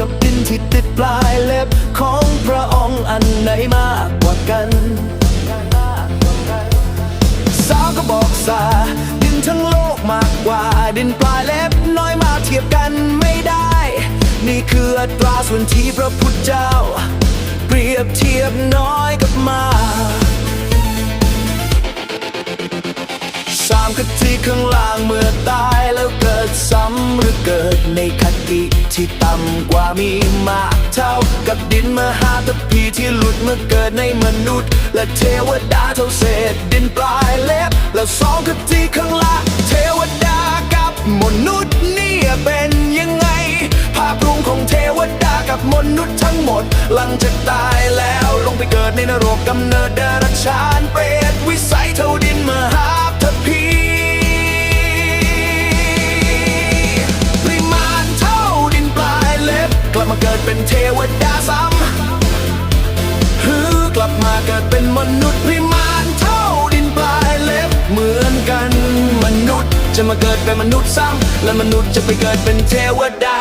กับดินที่ติดปลายเล็บ ของพระองค์อันไหนมากกว่ากัน สาวก็บอกสาดินทั้งโลกมากกว่า ดินปลายเล็บน้อยมาเทียบกันไม่ได้ นี่คืออัตราส่วนที่พระพุทธเจ้า เปรียบเทียบน้อยกับมากสามคติข้างล่างเมื่อตายแล้วเกิดซ้ำหรือเกิดในคติที่ต่ำกว่ามีมากเท่ากับดินมหาตพีที่หลุดเมื่อเกิดในมนุษย์ และเทวดาเท่าเศษดินปลายเล็บ แล้วสองคติข้างล่างเทวดากับมนุษย์เนี่ยเป็นยังไง ภาพรวมของเทวดากับมนุษย์ทั้งหมด หลังจากตายแล้วลงไปเกิดในนรกกำเนิดเดรัจฉานเปรตวิสัย เกิดเป็นเทวดาซ้ำฮือกลับมาเกิดเป็นมนุษย์ปริมาณเท่าดินปลายเล็บเหมือนกันมนุษย์จะมาเกิดเป็นมนุษย์ซ้ำและมนุษย์จะไปเกิดเป็นเทวดา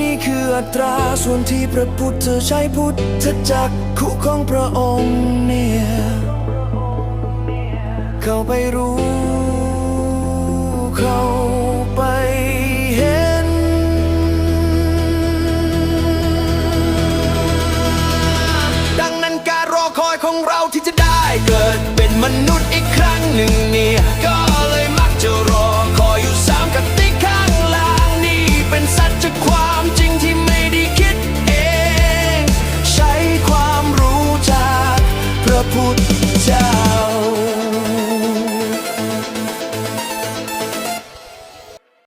นี่คืออัตราส่วนที่พระพุทธใช้พุทธจักขุของพระองค์เนี่ยเข้าไปรู้เข้า